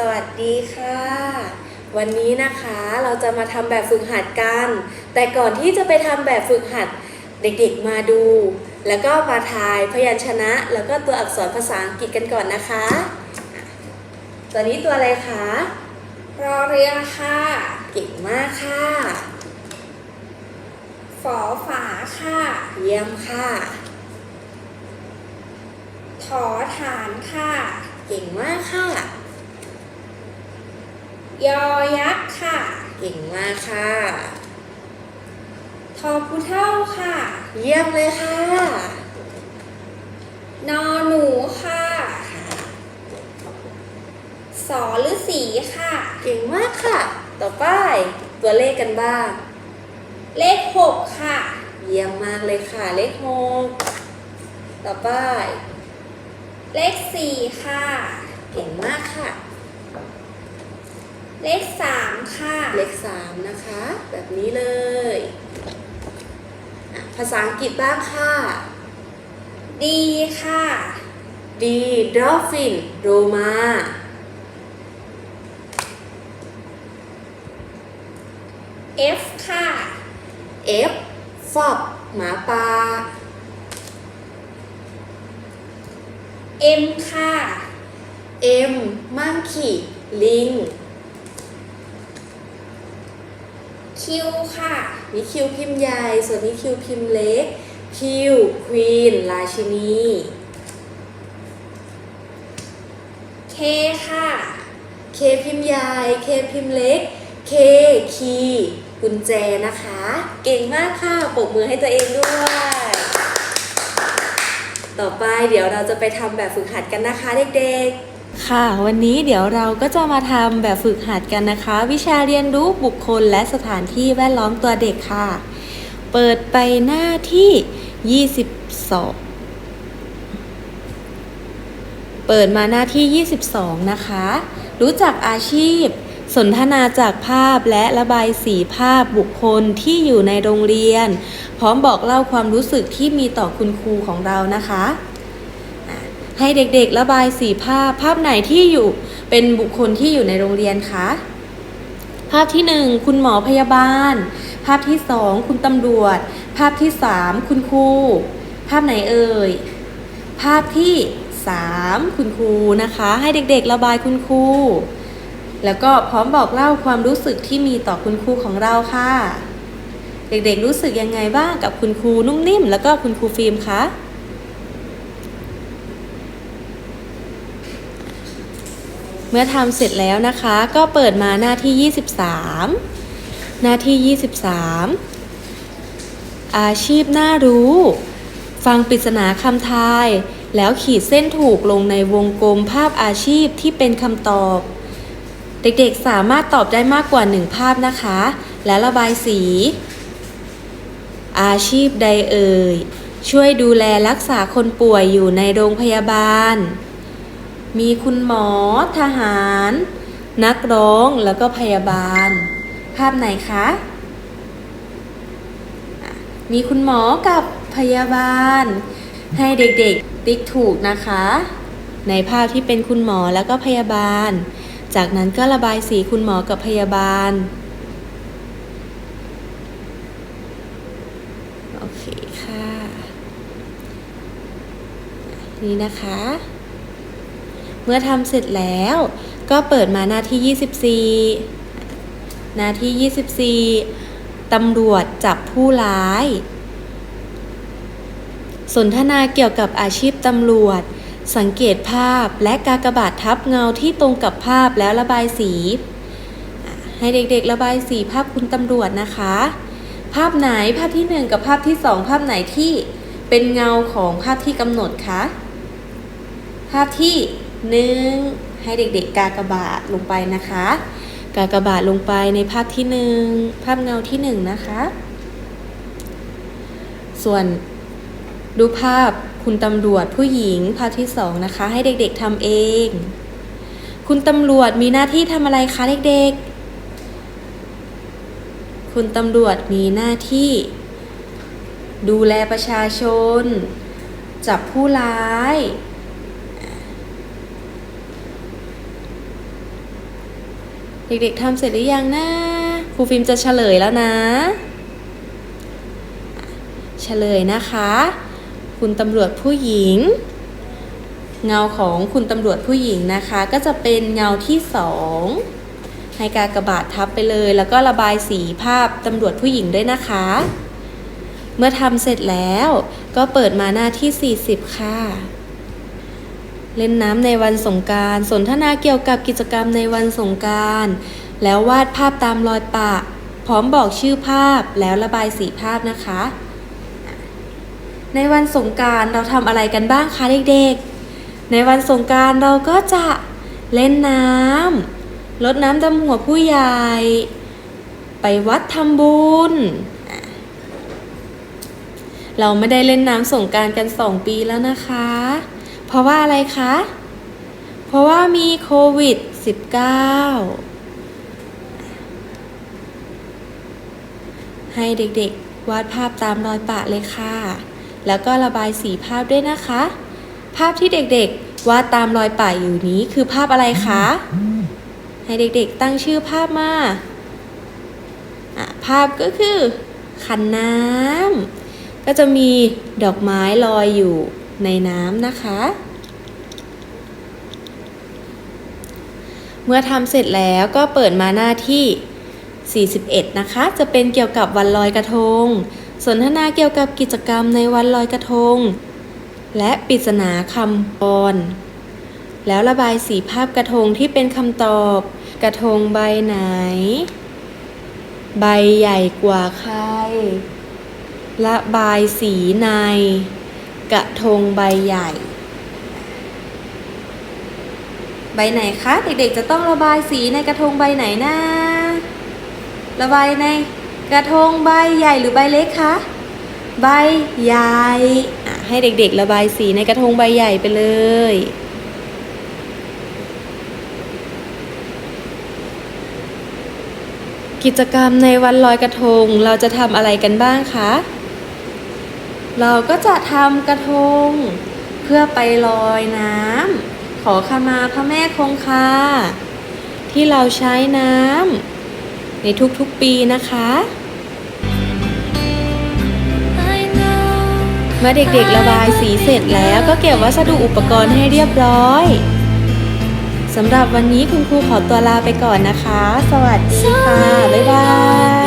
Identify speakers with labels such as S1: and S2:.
S1: สวัสดีค่ะ วันนี้นะคะเราจะมาทำแบบฝึกหัดกัน แต่ก่อนที่จะไปทำแบบฝึกหัดเด็กๆมาดู แล้วก็มาทายพยัญชนะ แล้วก็ตัวอักษรภาษาอังกฤษกันก่อนนะคะอะตัวนี้ตัวอะไรคะ
S2: รอเรือค่ะ
S1: เก่งมากค่ะ
S2: ฝอฝาค่ะ
S1: เยี่ยมค่ะ
S2: ถอฐานค่ะ
S1: เก่งมากค่ะ
S2: ยอยักษ์ค่ะ
S1: เก่งมากค่ะ
S2: ทอผู้เท่าค่ะ
S1: เยี่ยมเลยค่ะ
S2: นอหนูค่ะสอฤาษีค่ะ
S1: เก่งมากค่ะ ต่อไปตัวเลขกันบ้าง
S2: เลขหกค่ะ
S1: เยี่ยมมากเลยค่ะ เลขหกต่อไป
S2: เลขสี่ค่ะ
S1: เก่งมากค่ะ
S2: เลขสามค่ะ
S1: เลขสามนะคะ แบบนี้เลย ภาษาอังกฤษบ้างค่ะ
S2: ดีค่ะ
S1: D dolphin โรมา
S2: F ค่ะ
S1: F fox หมาป่า
S2: M ค่ะ
S1: M monkey ลิง
S2: Q ค่ะ
S1: มีคิวพิมพ์ใหญ่ ส่วนนี้คิวพิมพ์เล็ก Q queen ราชินี
S2: K ค่ะ
S1: K พิมพ์ใหญ่ K พิมพ์เล็ก K คีย์กุญแจนะคะ เก่งมากค่ะปรบมือให้ตัวเองด้วย ต่อไปเดี๋ยวเราจะไปทำแบบฝึกหัดกันนะคะเด็กๆ ค่ะ วันนี้เดี๋ยวเราก็จะมาทำแบบฝึกหัดกันนะคะ วิชาเรียนรู้บุคคลและสถานที่แวดล้อมตัวเด็กค่ะ เปิดไปหน้าที่ 22 เปิดมาหน้าที่ 22 นะคะ รู้จักอาชีพ สนทนาจากภาพและระบายสีภาพบุคคลที่อยู่ในโรงเรียน พร้อมบอกเล่าความรู้สึกที่มีต่อคุณครูของเรานะคะอะ ให้เด็กๆระบายสีภาพ ภาพไหนที่อยู่เป็นบุคคลที่อยู่ในโรงเรียนคะ ภาพที่หนึ่งคุณหมอพยาบาล ภาพที่สองคุณตำรวจ ภาพที่สามคุณครู ภาพไหนเอ่ย ภาพที่ 3 คุณครูนะคะ ให้เด็กๆระบายคุณครู แล้วก็พร้อมบอกเล่าความรู้สึกที่มีต่อคุณครูของเราค่ะ เด็กๆรู้สึกยังไงบ้างกับคุณครูนุ่มนิ่ม แล้วก็คุณครูฟิล์มคะ เมื่อทำเสร็จแล้วนะคะ ก็เปิดมาหน้าที่ 23 หน้าที่ 23 อาชีพน่ารู้ ฟังปริศนาคำทาย แล้วขีดเส้นถูกลงในวงกลมภาพอาชีพที่เป็นคำตอบ เด็กๆสามารถตอบได้มากกว่าหนึ่งภาพนะคะ และระบายสี อาชีพใดเอ่ย ช่วยดูแลรักษาคนป่วยอยู่ในโรงพยาบาล มีคุณหมอ ทหาร นักร้องแล้วก็พยาบาล ภาพไหนคะ มีคุณหมอกับพยาบาล ให้เด็กๆ ติ๊กถูกนะคะ ในภาพที่เป็นคุณหมอแล้วก็พยาบาล จากนั้นก็ระบายสีคุณหมอกับพยาบาล โอเคค่ะ นี่นะคะ เมื่อทำเสร็จแล้ว ก็เปิดมาหน้าที่ 24 หน้าที่ 24 ตำรวจจับผู้ร้าย สนทนาเกี่ยวกับอาชีพตำรวจ สังเกตภาพและกากบาททับเงาที่ตรงกับภาพแล้วระบายสี ให้เด็กๆระบายสีภาพคุณตำรวจนะคะ ภาพไหนภาพที่ 1 กับภาพที่ 2 ภาพไหนที่เป็นเงาของภาพที่กำหนดคะภาพที่ หนึ่งให้เด็กๆกากบาทลงไปนะคะ กากบาทลงไปในภาพที่หนึ่งภาพเงาที่หนึ่งนะคะ ส่วนดูภาพคุณตำรวจผู้หญิงภาพที่สองนะคะ ให้เด็กๆทำเอง คุณตำรวจมีหน้าที่ทำอะไรคะเด็กๆ คุณตำรวจมีหน้าที่ ดูแลประชาชน จับผู้ร้าย เด็กๆทำเสร็จหรือยังนะครูฟิล์มจะเฉลยแล้วนะเฉลยนะคะ คุณตำรวจผู้หญิง เงาของคุณตำรวจผู้หญิงนะคะ ก็จะเป็นเงาที่สองให้กากระบาททับไปเลย แล้วก็ระบายสีภาพตำรวจผู้หญิงด้วยนะคะ เมื่อทำเสร็จแล้วก็เปิดมาหน้าที่ 40 ค่ะ เล่นน้ำในวันสงการ สนทนาเกี่ยวกับกิจกรรมในวันสงการ แล้ววาดภาพตามรอยปะ พร้อมบอกชื่อภาพแล้วระบายสีภาพนะคะ ในวันสงการเราทำอะไรกันบ้างคะเด็กๆ ในวันสงการเราก็จะเล่นน้ำรดน้ำดำหัวผู้ใหญ่ ไปวัดทำบุญเราไม่ได้เล่นน้ำสงการกันสองปีแล้วนะคะ เพราะว่าอะไรคะ เพราะว่ามีโควิด -19 ให้เด็กๆ วาดภาพตามรอยปะเลยค่ะ แล้วก็ระบายสีภาพด้วยนะคะ ภาพที่เด็กๆ วาดตามรอยปะอยู่นี้คือภาพอะไรคะ ให้เด็กๆ ตั้งชื่อภาพมาภาพก็คือขันน้ำก็จะมีดอกไม้ลอยอยู่ ในน้ำนะคะ เมื่อทำเสร็จแล้วก็เปิดมาหน้าที่ 41 นะคะ จะเป็นเกี่ยวกับวันลอยกระทง สนทนาเกี่ยวกับกิจกรรมในวันลอยกระทง และปริศนาคำกรแล้วระบายสีภาพกระทงที่เป็นคำตอบ กระทงใบไหน ใบใหญ่กว่าใครระบายสีใน กระทงใบใหญ่ ใบไหนคะ เด็กๆจะต้องระบายสีในกระทงใบไหนนะ ระบายในกระทงใบใหญ่หรือใบเล็กคะใบใหญ่ให้เด็กๆ ระบายสีในกระทงใบใหญ่ไปเลย กิจกรรมในวันลอยกระทงเราจะทำอะไรกันบ้างคะ เราก็จะทำกระทง เพื่อไปลอยน้ำขอขมาพระแม่คงคาที่เราใช้น้ำในทุกๆปีนะคะ เมื่อเด็กๆระบายสีเสร็จแล้วก็เก็บวัสดุอุปกรณ์ให้เรียบร้อยสำหรับวันนี้คุณครูขอตัวลาไปก่อนนะคะ สวัสดีค่ะ บ๊ายบาย